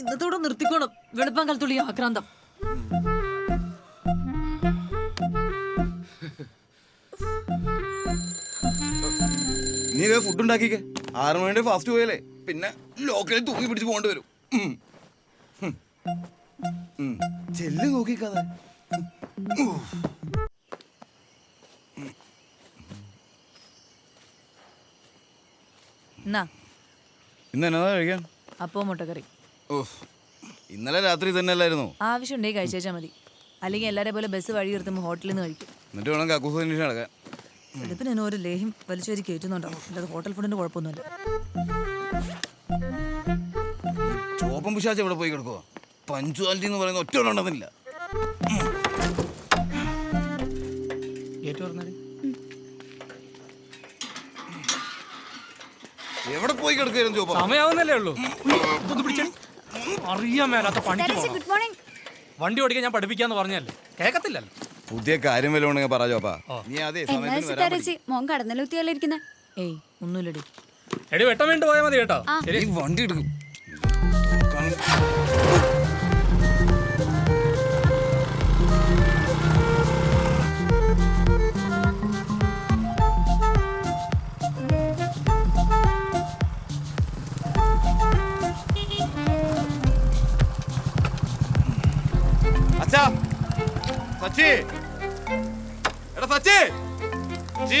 ഇന്നത്തോടെ നിർത്തിക്കോണം. വെളുപ്പം കാലത്തുള്ളി ആക്രാന്തം. നീ ഫുഡ് ഉണ്ടാക്കിക്കേ. ആറ് മണിയുടെ ഫാസ്റ്റ് പോയാലേ പിന്നെ ലോക്കലിൽ തൂങ്ങി പിടിച്ച് പോകേണ്ടി വരും. ചെല്ല് നോക്കിക്കാതെ. ഇന്ന് എന്നതാ കഴിക്കാൻ? അപ്പോ മുട്ടക്കറി ഇന്നലെ രാത്രി തന്നെ അല്ലായിരുന്നോ? ആവശ്യമുണ്ടെങ്കിൽ കഴിച്ചേച്ചാ മതി. അല്ലെങ്കിൽ എല്ലാരെ പോലെ ബസ് വഴി നിർത്തുമ്പോൾ ഹോട്ടലിൽ നിന്ന് കഴിക്കും. എന്നിട്ട് വേണം കക്കൂസ് അന്വേഷണം നടക്കാൻ. വെളുപ്പിന് എന്നെ ഒരു ലേഹ്യം വലിച്ചുവരി കയറ്റുന്നുണ്ടാവും അല്ലാതെ ഹോട്ടൽ ഫുഡിന്റെ കുഴപ്പമൊന്നുമില്ല. ചോപ്പം പിശാച്ച് എവിടെ പോയി കിടക്കുക പഞ്ച്വാലിറ്റി എന്ന് പറയുന്ന ഒറ്റ ഉണ്ടെന്നില്ല. എവിടെ പോയി കിടക്കുകയായിരുന്നു ചോപ്പ? സമയാവുന്നല്ലേ ഉള്ളൂ. ഇതൊന്ന് പിടിച്ചേ. അറിയാൻ മേലാത്ത പണിക്ക് ഗുഡ് മോർണിംഗ് വണ്ടി ഓടിക്കാൻ ഞാൻ പഠിപ്പിക്കാന്ന് പറഞ്ഞല്ലേ? കേക്കത്തില്ലല്ലോ? പുതിയ കാര്യം വല്ലതും ഉണ്ടെങ്കിൽ പറ ചോപ്പാ നീ അതേ സമയത്ത് മോൻ കടന്നലൂത്തിയല്ലേ ഇരിക്കുന്നെ? ഏയ് ഒന്നുമില്ലടി. എടി വെട്ടം വേണ്ടി പോയാൽ മതി കേട്ടോ. നീ വണ്ടി എടുക്കും. സച്ചി. എടാ സച്ചി. സച്ചി.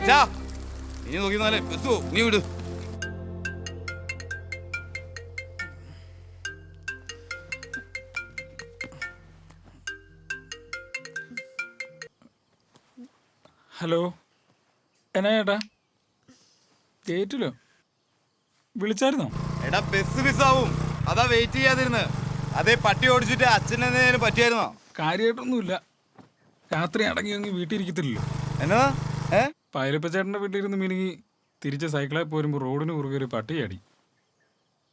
അച്ഛാ ഇനി നോക്കി നാലേ ബസ്. നീ വിട്. ഹലോ. എന്നാ ചേട്ടാ? ഗേറ്റിലോ വിളിച്ചായിരുന്നോ? എടാ ബസ് മിസ്സാവും അതാ വെയിറ്റ് ചെയ്യാതിരുന്ന്. അതേ പട്ടി ഓടിച്ചിട്ട് അച്ഛനെന്തേലും പറ്റിയായിരുന്നോ? കാര്യമായിട്ടൊന്നുമില്ല രാത്രി അടങ്ങി അങ്ങ് വീട്ടിൽ എന്നാ? ഏ? പൈലപ്പ ചേട്ടന്റെ വീട്ടിലിരുന്ന് മിനുങ്ങി തിരിച്ച് സൈക്കിളായി പോരുമ്പോൾ റോഡിന് കുറുകെ ഒരു പട്ടി ചാടി.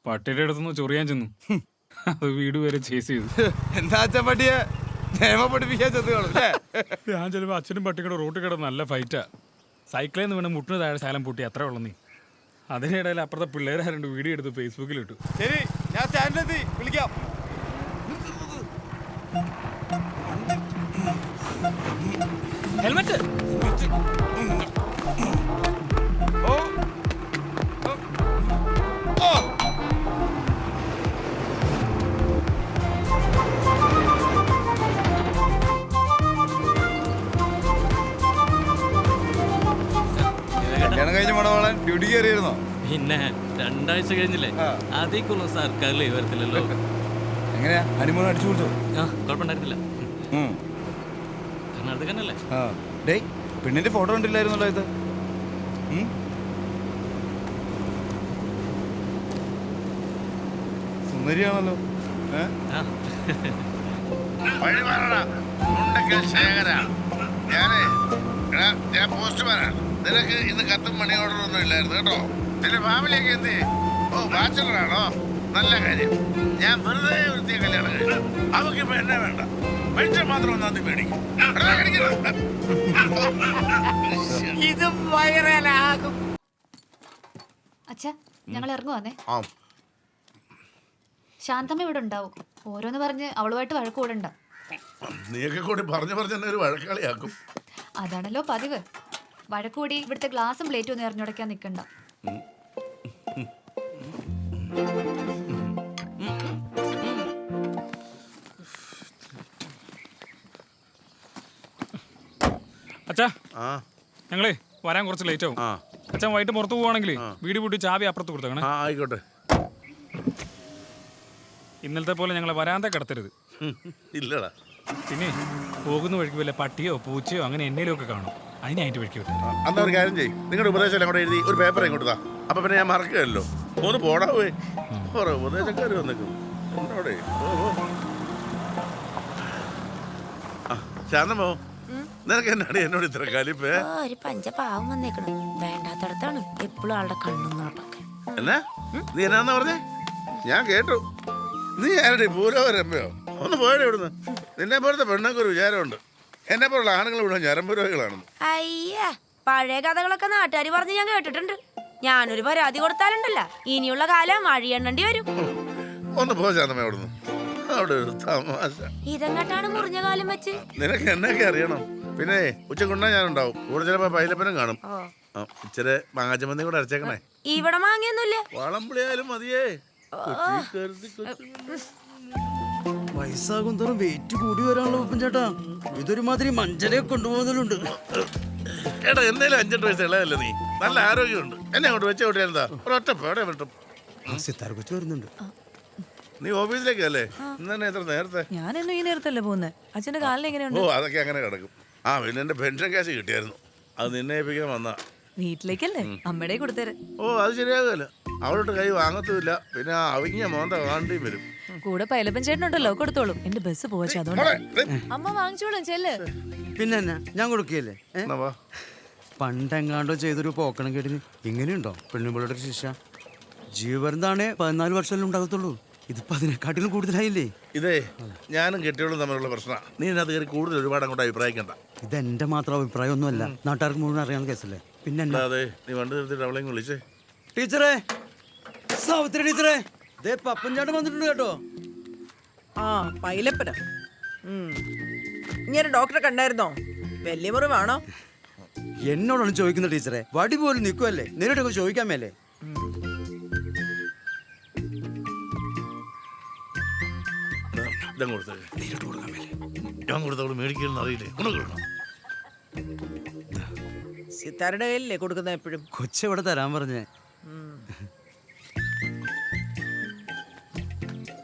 പട്ടിയുടെ അടുത്തുനിന്ന് ചൊറിയാൻ ചെന്നു. അത് വീട് വരെ ചേസ് ചെയ്തു. എന്താ അച്ഛൻ പട്ടിയെ? നിയമ പഠിപ്പിക്കാൻ ചെന്ന് കാണും അല്ലേ? ഞാൻ ചിലപ്പോൾ അച്ഛനും പട്ടിയുടെ റോട്ടിൽ കിടന്ന് നല്ല ഫൈറ്റാ സൈക്കിളിൽ നിന്ന് വേണം മുട്ടിന് താഴെ ശാലം പൊട്ടി അത്ര ഉള്ളു നീ. അതിനിടയിൽ അപ്പുറത്തെ പിള്ളേരാരുണ്ട് വീഡിയോ എടുത്ത് ഫേസ്ബുക്കിൽ ഇട്ടു. ശരി ഞാൻ സ്റ്റാൻഡിലെത്തി വിളിക്കാം. ഹെൽമെറ്റ്. കല്യാണം കഴിഞ്ഞ മണവാളൻ ഡ്യൂട്ടി കയറിയിരുന്നോ? പിന്നെ രണ്ടാഴ്ച കഴിഞ്ഞില്ലേ? സർക്കാർ ലീവ് വരത്തില്ലല്ലോ എങ്ങനെയാ? ഹണിമൂൺ അടിച്ചു കൊടുത്തു? ആ കുഴപ്പമുണ്ടായിരുന്നില്ല. തന്നെയല്ലേ ആ. ഡേയ് പെണ്ണിന്റെ ഫോട്ടോ കണ്ടില്ലായിരുന്നല്ലോ ഇത്. ഉം? സുന്ദരിയാണല്ലോ. ഏ? ആ. വഴിമാറടാ. ഉണ്ടെങ്കിൽ ശേഖര. ഞാനേ എടാ, ഞാൻ പോസ്റ്റ്മാനാണ്. നിനക്ക് ഇന്ന് കത്തും മണി ഓർഡർ ഒന്നും ഇല്ലായിരുന്നു കേട്ടോ? നിന്റെ ഫാമിലിയൊക്കെ എന്ത് ചെയ്യും? ഓ ബാച്ചലറാണോ? നല്ല കാര്യം. ഞാൻ വെറുതെ വൃത്തിയെ കല്യാണം കഴിച്ചു. അവക്ക് ഇപ്പൊ എന്നെ വേണ്ട. മാത്രം ഒന്നാം ഇത്. അച്ഛാ ഞങ്ങൾ ഇറങ്ങുവാന്നേ ആ. ശാന്തമ്മ ഇവിടെ ഉണ്ടാവും. ഓരോന്ന് പറഞ്ഞ് അവളുമായിട്ട് വഴക്ക് കൂടണ്ട നീയൊക്കെ കൂടി പറഞ്ഞു പറഞ്ഞ ഒരു വഴക്കാളിയാക്കും. അതാണല്ലോ പതിവ്. വഴക്കൂടി ഇവിടുത്തെ ഗ്ലാസും പ്ലേറ്റും ഒന്ന് എറിഞ്ഞുടക്കാൻ നിൽക്കണ്ട അച്ഛാ ആ. ഞങ്ങളേ വരാൻ കുറച്ച് ലേറ്റ് ആവും. ആ. അച്ഛൻ വൈകിട്ട് പുറത്ത് പോവാണെങ്കിൽ വീട് പൂട്ടി ചാവി അപ്പുറത്ത് കൊടുത്തേക്കണേ ആ ആയിക്കോട്ടെ. ഇന്നലത്തെ പോലെ ഞങ്ങളെ വരാന്ത കിടത്തരുത്. ഉം, ഇല്ലടാ. പിന്നെ പോകുന്ന വഴിക്ക് വല്ല പട്ടിയോ പൂച്ചയോ അങ്ങനെ എന്നേലും ഒക്കെ കാണും അതിനായിട്ട് വഴിക്ക് വിട്ടു. അന്നാ ഒരു കാര്യം ചെയ്യും. നിങ്ങളുടെ ഉപദേശം അങ്ങോട്ട് കൂടെ എഴുതി ഒരു പേപ്പർ ഇങ്ങോട്ട് താ അപ്പൊ പിന്നെ ഞാൻ മറക്കുകയല്ലോ. ഒന്ന് പോടാ പോയി. കുറെ ഉപദേശക്കാർ വന്നേക്കും. എന്നോടെ ഓ, ഓ. ആ, ശാന്തമോ നിനക്ക് എന്നാണ് എന്നോട് ഇത്ര കലിപ്പേ? ആ, ഒരു പഞ്ച പാവം വന്നേക്കണ്. വേണ്ടാത്തടത്താണ് എപ്പോഴും ആളുടെ കണ്ണും നോട്ടൊക്കെ എന്നാ നീ എന്നാന്നാ പറഞ്ഞേ? ഞാൻ കേട്ടു. നീ ആരുടെ പൂരവരമ്മയോ ഒന്ന് പോയടെ ഇവിടുന്ന്. നിന്നെ പോലത്തെ പെണ്ണൊക്കെ ഒരു വിചാരമുണ്ട്. എന്നെ പോലുള്ള ആണുങ്ങൾ മുഴുവൻ ഞരമ്പുരോഗികളാണെന്ന് അയ്യ പഴയ കഥകളൊക്കെ നാട്ടുകാർ പറഞ്ഞ് ഞാൻ കേട്ടിട്ടുണ്ട്. ഞാനൊരു പരാതി കൊടുത്താലുണ്ടല്ല. ഇനിയുള്ള കാലം വഴിയെണ്ണേണ്ടി വരും. ഒന്ന് പോ ശാന്തമ്മ അവിടുന്ന്. അവിടെ ഒരു തമാശ. ഇതെങ്ങട്ടാണ് മുറിഞ്ഞ കാലം വെച്ച്? നിനക്ക് എന്നൊക്കെ അറിയണം. പിന്നെ ഉച്ചക്കുണ്ണ ഞാനുണ്ടാവും. കൂടെ ചിലപ്പോ പൈലപ്പനും കാണും. ആ, ഇച്ചിരി മാങ്ങാച്ചമന്തി കൂടെ അരച്ചേക്കണേ. ഇവിടെ മാങ്ങിയൊന്നുമില്ല. വളംപുളിയായാലും മതിയേ. കൊച്ചി കരുതി കൊച്ചി വയസ്സാകും തോറും വെയിറ്റ് കൂടി വരാനുള്ള ഉപ്പൻ ചേട്ടാ. ഇതൊരുമാതിരി മഞ്ചരെ കൊണ്ടുപോകുന്നതിലുണ്ട്. എടാ എന്തേലും അഞ്ചെട്ട് വയസ്സ് ഇളയല്ലേ നീ? നല്ല ആരോഗ്യമുണ്ട്. എന്നെ അങ്ങോട്ട് വെച്ച വിട്ടിയാ ഒരൊറ്റ പേടെ വിട്ടും. സിത്താർ കൊച്ചു വരുന്നുണ്ട്. നീ ഓഫീസിലേക്കല്ലേ ഇന്ന് തന്നെ എത്ര നേരത്തെ? ഞാനെന്നും ഈ നേരത്തല്ലേ പോകുന്നത് അച്ഛന്റെ കാലിന് എങ്ങനെയുണ്ട്? ഓ അതൊക്കെ അങ്ങനെ കിടക്കും. ആ പിന്നെ പെൻഷൻ കാശ് കിട്ടിയായിരുന്നു. അത് നിന്നെ ഏൽപ്പിക്കാൻ വന്നാ. വീട്ടിലേക്കല്ലേ? അമ്മയുടെ കൊടുത്തേരെ. ഓ അത് ശരിയാകുമല്ല അവളോട്ട് കൈ വാങ്ങത്തുമില്ല. പിന്നെ ആ അവിഞ്ഞ മോന്ത കാണേണ്ടിയും വരും. കൂടെ പൈലപ്പൻ ചേട്ടനുണ്ടല്ലോ കൊടുത്തോളും എന്റെ ബസ് പോവച്ച അതുകൊണ്ട്. അമ്മ വാങ്ങിച്ചോളും ചെല്ല്. പിന്നെ എന്നാ ഞാൻ കൊടുക്കുകയല്ലേ? എന്നാ വാ. പണ്ടെങ്ങാണ്ടോ ചെയ്തൊരു പോക്കണം കേട്ടിന്. ഇങ്ങനെയുണ്ടോ? പെണ്ണുമ്പിളുടെ ഒരു ശിക്ഷ താണേ പതിനാല് വർഷമല്ലേ ഉണ്ടാകത്തുള്ളൂ. ഇതിപ്പോ അതിനെക്കാട്ടിലും കൂടുതലായില്ലേ? ഇതേ ഞാനും കെട്ടിയോളും തമ്മിലുള്ള പ്രശ്നമാണ് നീ ഇതിനകത്ത് കയറി കൂടുതൽ ഒരുപാട് അങ്ങോട്ട് അഭിപ്രായിക്കണ്ട. ഇത് എന്റെ മാത്രം അഭിപ്രായം ഒന്നുമല്ല നാട്ടുകാർക്ക് മുഴുവൻ അറിയാവുന്ന കേസല്ലേ? പിന്നെ എന്നാ? അല്ലാതെ നീ വണ്ടി നിർത്തിയിട്ട് അവളെയും വിളിച്ചേ. ടീച്ചറേ സാവിത്രി ടീച്ചറേ. ദേ പപ്പൻ ചേട്ടൻ വന്നിട്ടുണ്ട് കേട്ടോ. ആ പൈലപ്പന? ഇങ്ങനെ ഡോക്ടറെ കണ്ടായിരുന്നോ? വലിയ മുറിവാണോ എന്നോടാണ് ചോദിക്കുന്നത് ടീച്ചറെ. വടി പോലും നിൽക്കുമല്ലേ നേരിട്ടൊക്കെ ചോദിക്കാൻ മേലേ. ഇതം കൊടുത്തേ. നേരിട്ട് കൊടുക്കാൻ മേലെ ഞാൻ കൊടുത്തവൾ മേടിക്കലെന്ന് അറിയില്ലേ? കൊടുക്കണം. സിത്താരുടെ കയ്യിലല്ലേ കൊടുക്കുന്ന എപ്പോഴും? കൊച്ചെവിടെ തരാൻ പറഞ്ഞേ.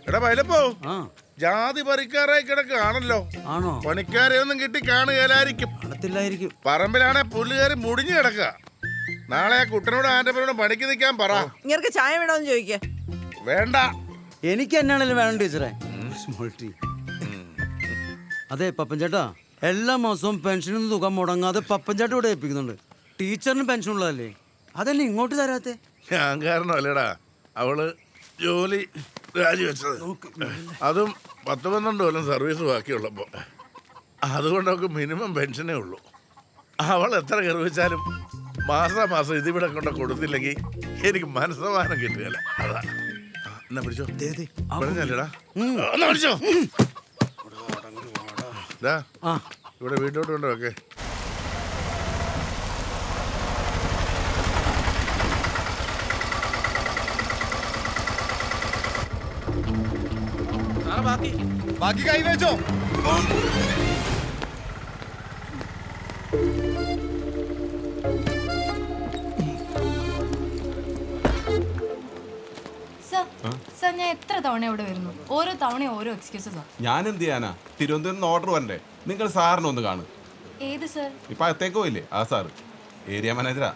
എടാ പൈലപ്പോ ആ. ജാതി പറിക്കാറായി കിടക്കാണല്ലോ ആണോ? പണിക്കാരെ ഒന്നും കിട്ടി കാണുകയില്ലായിരിക്കും കാണത്തില്ലായിരിക്കും. പറമ്പിലാണെ പുല്ലുകാരി മുടിഞ്ഞു കിടക്ക നാളെ ആ കുട്ടനോട് ആന്റപ്പനോട് പണിക്ക് നിൽക്കാൻ പറ. ഇങ്ങനെ ചായ വേണോന്ന് ചോദിക്കേ. വേണ്ട. എനിക്ക് എന്നാണേലും വേണം ടീച്ചറെ. സ്മോൾ ടീ അതെ പപ്പൻ ചേട്ടാ എല്ലാ മാസവും പെൻഷനിൽ തുക മുടങ്ങാതെ പപ്പൻ ചേട്ടൻ ഇവിടെ ഏൽപ്പിക്കുന്നുണ്ട്. ടീച്ചറിന് പെൻഷൻ ഉള്ളതല്ലേ? അതല്ലേ ഇങ്ങോട്ട് തരാത്തെ? ഞാൻ കാരണം അല്ലേടാ അവൾ ജോലി രാജിവെച്ചത്. അതും പത്ത് പന്ത്രണ്ട് കൊല്ലം സർവീസ് ബാക്കിയുള്ളപ്പോ. അതുകൊണ്ടൊക്കെ മിനിമം പെൻഷനേ ഉള്ളൂ. അവൾ എത്ര കറിവെച്ചാലും മാസാ മാസം ഇതിവിടെ കൊണ്ട് കൊടുത്തില്ലെങ്കിൽ എനിക്ക് മനസ്സമാനം കിട്ടുകയില്ല. അതാ. എന്നാ പിടിച്ചോ? പറഞ്ഞല്ലേടാ എന്നാ പിടിച്ചോ? ദാ, ആ. ഇവിടെ വീട്ടിലോട്ട് കൊണ്ട് വെക്കേ ബാക്കി കൈ വെച്ചോ. തവണ ഇവിടെ വരുന്നു. ഓരോ തവണ ഓരോ എക്സ്ക്യൂസസാ ഞാൻ എന്ത് ചെയ്യാനാ? തിരുവനന്തപുരം ഓർഡർ വരണ്ടേ? നിങ്ങൾ സാറിനെ ഒന്ന് കാണും. ഏത് സർ? ഇപ്പൊ അകത്തേക്ക് പോയില്ലേ? ആ സാറ് ഏരിയ മാനേജറാ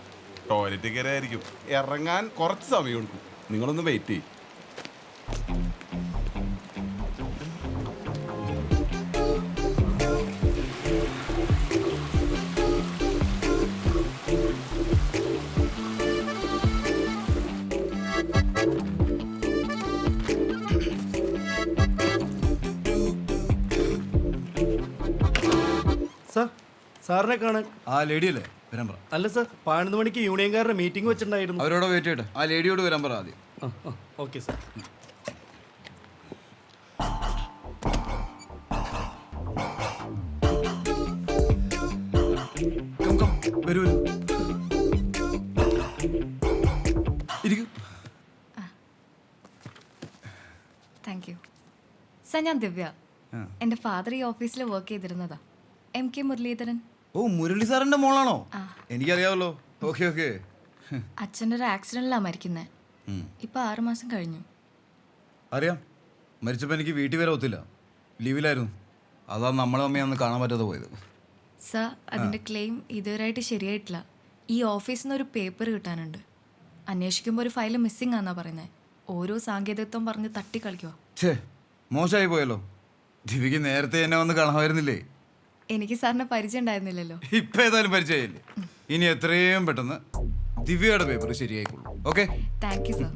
ടോയ്ലറ്റ് കയറിയായിരിക്കും. ഇറങ്ങാൻ കുറച്ച് സമയം എടുക്കും. നിങ്ങളൊന്ന് വെയിറ്റ് ചെയ്യും. സാർ സാറിനെ കാണാൻ ആ ലേഡി അല്ലേ? വരാൻ പറ. അല്ല സാർ പതിനൊന്ന് മണിക്ക് യൂണിയൻകാരുടെ മീറ്റിംഗ് വെച്ചിട്ടുണ്ടായിരുന്നു. അവരോട് വെയിറ്റ് ചെയ്യട്ടെ. ആ ലേഡിയോട് വരാൻ പറ ആദ്യം. Okay sir. കം കം വരൂ വരൂ. ഇരിക്കൂ. താങ്ക് യു സർ ഞാൻ ദിവ്യ. എന്റെ ഫാദർ ഈ ഓഫീസിൽ വർക്ക് ചെയ്തിരുന്നതാ. M K Muraleedharan. ഓ മുരളി സാറിന്റെ മോളാണോ? എനിക്കറിയാവല്ലോ. Okay okay. അച്ഛന്റെ ഒരു ആക്സിഡന്റിലാണ് മരിക്കുന്നത് ഇപ്പൊ ആറു മാസം കഴിഞ്ഞു. അറിയാം. മരിച്ചപ്പോൾ എനിക്ക് വീട്ടിൽ വരെ ഒത്തില്ല. ലീവിലായിരുന്നു. അതാ നമ്മളെ അമ്മയെ അന്ന് കാണാൻ പറ്റാതെ പോയത്. സർ അതിന്റെ ക്ലെയിം ഇതുവരെയായിട്ട് ശരിയായിട്ടില്ല. ഈ ഓഫീസിൽ നിന്ന് ഒരു പേപ്പർ കിട്ടാനുണ്ട്. അന്വേഷിക്കുമ്പോൾ ഒരു ഫയൽ മിസ്സിംഗ് ആണെന്നാ പറയുന്നത് ഓരോ സാങ്കേതികത്വം പറഞ്ഞ് തട്ടിക്കളിക്കുക ഛേ മോശമായി പോയല്ലോ. ദിവ്യക്ക് നേരത്തെ എന്നെ വന്ന് കാണാമായിരുന്നില്ലേ? എനിക്ക് സാറിനെ പരിചയം ഉണ്ടായിരുന്നില്ലല്ലോ. ഇപ്പൊ ഏതായാലും പരിചയമില്ലേ? ഇനി എത്രയും പെട്ടെന്ന് ദിവ്യയുടെ പേപ്പർ ശരിയായിക്കോളൂ. ഓക്കെ താങ്ക് യു സർ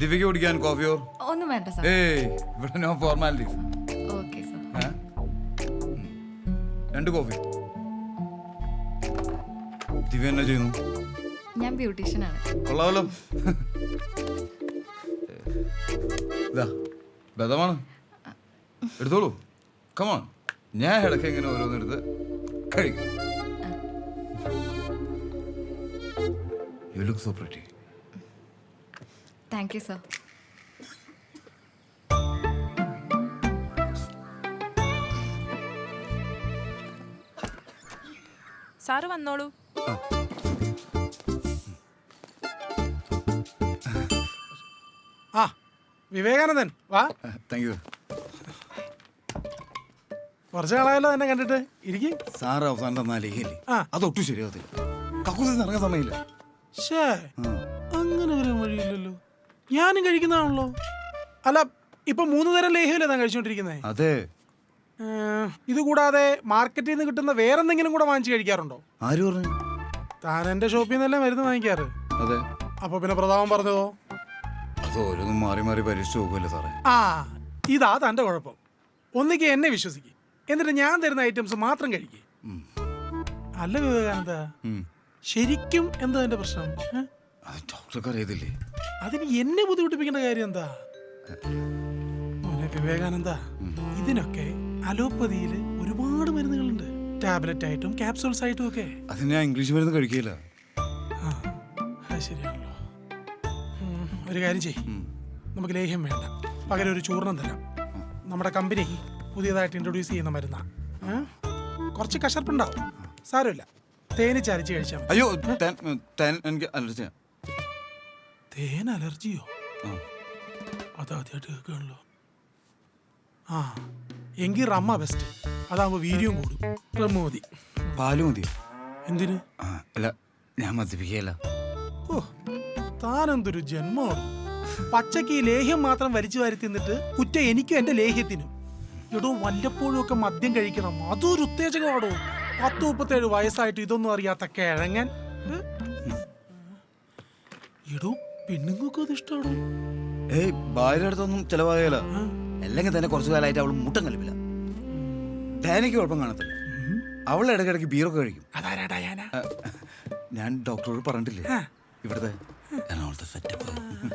ദിവ്യക്ക് കുടിക്കാൻ കോഫിയോ ഒന്നും വേണ്ട സാർ ഏയ് ഇവിടെ നോ ഫോർമാലിറ്റീസ് ഓക്കെ സർ ഏ? രണ്ട് കോഫി ദിവ്യ എന്നാ ചെയ്യുന്നു? ഞാൻ ബ്യൂട്ടീഷ്യനാണ് കൊള്ളാമല്ലോ. ഇതാ ബദമാണ്. എടുത്തോളൂ. കമോൺ ഞാൻ ഇടയ്ക്ക് ഇങ്ങനെ ഓരോന്നെടുത്ത് കഴിക്കും. You look so pretty thank you sir sir വന്നോളൂ. ആ. വിവേകാനന്ദൻ വാ. താങ്ക് യു കുറച്ച് നാളായല്ലോ എന്നെ കണ്ടിട്ട്. ഇരിക്കും. സാറ് അവസാനം തന്നാ ലേഖയില്ലേ ആ. അതൊട്ടും ശരിയാവത്തില്ല. കക്കൂസിൽ ഇറങ്ങാൻ സമയമില്ല. ഷേ അങ്ങനെ ഒരു വഴിയില്ലല്ലോ. ഞാനും കഴിക്കുന്നതാണല്ലോ. അല്ല ഇപ്പൊ മൂന്ന് തരം ലേഹ്യല്ലേ താൻ കഴിച്ചോണ്ടിരിക്കുന്നത് അതെ. ഇത് കൂടാതെ മാർക്കറ്റിൽ നിന്ന് കിട്ടുന്ന വേറെന്തെങ്കിലും കൂടെ വാങ്ങിച്ച് കഴിക്കാറുണ്ടോ? ആര് പറഞ്ഞു? താൻ എന്റെ ഷോപ്പിൽ നിന്നല്ലേ മരുന്ന് വാങ്ങിക്കാറ്. അതെ. അപ്പൊ പിന്നെ പ്രതാപം പറഞ്ഞതോ? അത് ഓരോന്നും മാറി മാറി പരീക്ഷിച്ച് നോക്കുമല്ലോ സാറേ. ആ ഇതാ തന്റെ കുഴപ്പം. ഒന്നിക്ക് എന്നെ വിശ്വസിക്കും. എന്നിട്ട് ഞാൻ തരുന്ന ഐറ്റംസ് മാത്രം കഴിക്കും. അല്ല വിവേകാനന്ദ ശരിക്കും എന്താ എന്റെ പ്രശ്നം? ഡോക്ടർക്ക് അറിയത്തില്ലേ? അതിന് എന്നെ ബുദ്ധിമുട്ടിപ്പിക്കേണ്ട കാര്യം എന്താ? മോനെ വിവേകാനന്ദ ഇതിനൊക്കെ അലോപ്പതിയിൽ ഒരുപാട് മരുന്നുകളുണ്ട്. ടാബ്ലറ്റ് ആയിട്ടും ക്യാപ്സൂൾസ് ആയിട്ടും ഒക്കെ. അതിന് ഞാൻ ഇംഗ്ലീഷ് മരുന്ന് കഴിക്കില്ല ശരിയാണല്ലോ. ഒരു കാര്യം ചെയ്യും. നമുക്ക് ലേഹ്യം വേണ്ട. പകരം ഒരു ചൂർണം തരാം. നമ്മുടെ കമ്പനി പുതിയതായിട്ട് ഇൻട്രൊഡ്യൂസ് ചെയ്യുന്ന മരുന്നാ. ഏ? കുറച്ച് കശർപ്പുണ്ടാവും. സാരമില്ല. തേന് ചരിച്ച് കഴിച്ചാൽ മതി. അയ്യോ തേൻ തേൻ എനിക്ക് അലർജിയാ തേൻ അലർജിയോ ആ. അതാദ്യമായിട്ട് കേൾക്കുകയാണല്ലോ ആ എങ്കിൽ റമ്മ ബെസ്റ്റ് അതാകുമ്പോൾ വീര്യവും കൂടും. റമ്മ മതി. പാൽ മതിയോ? എന്തിന്? ആ, അല്ല ഞാൻ മദ്യപിക്കുകയല്ല. ഓ താനെന്തൊരു ജന്മമാണ്. പച്ചക്ക് ഈ ലേഹ്യം മാത്രം വലിച്ചു വാരി തിന്നിട്ട് കുറ്റ എനിക്കും എന്റെ ലേഹ്യത്തിനും. എടോ വല്ലപ്പോഴും ഒക്കെ മദ്യം കഴിക്കണം. അതൊരു ഉത്തേജകമാണോ പത്ത് മുപ്പത്തേഴ് വയസ്സായിട്ട് ഇതൊന്നും അറിയാത്ത കിഴങ്ങൻ? എടോ പെണ്ണുങ്ങൾക്ക് അത് ഇഷ്ടമാണോ ഏയ് ഭാര്യയുടെ അടുത്തൊന്നും ചിലവാകല. അല്ലെങ്കിൽ തന്നെ കുറച്ചു കാലമായിട്ട് അവൾ മുട്ടം കലിപ്പില്ല. തേനയ്ക്ക് കുഴപ്പം കാണത്തില്ല. അവൾ ഇടയ്ക്കിടയ്ക്ക് ബീറൊക്കെ കഴിക്കും. അതാരാ ഡയാന? ഞാൻ ഡോക്ടറോട് പറഞ്ഞിട്ടില്ലേ? ഇവിടുത്തെ എറണാകുളത്തെ സെറ്റപ്പ്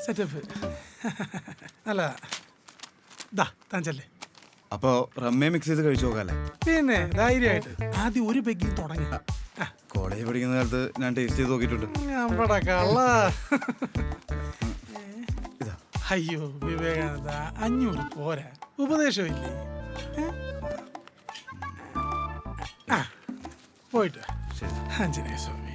സെറ്റപ്പ് അല്ല ദാ താൻ ചെല്ലേ. അപ്പോൾ റമ്മയെ മിക്സ് ചെയ്ത് കഴിച്ചു നോക്കാല്ലേ? പിന്നെ ധൈര്യമായിട്ട്. ആദ്യം ഒരു പെഗ്ഗിൽ തുടങ്ങി. കോളേജ് പഠിക്കുന്ന കാലത്ത് ഞാൻ ടേസ്റ്റ് ചെയ്ത് നോക്കിയിട്ടുണ്ട്. നമ്മടെ കള്ള. ഇതാ. അയ്യോ വിവേകാനന്ദ അഞ്ഞൂറ് പോരാ. ഉപദേശമില്ലേ? പോയിട്ട്. ആഞ്ജനേയ സ്വാമി.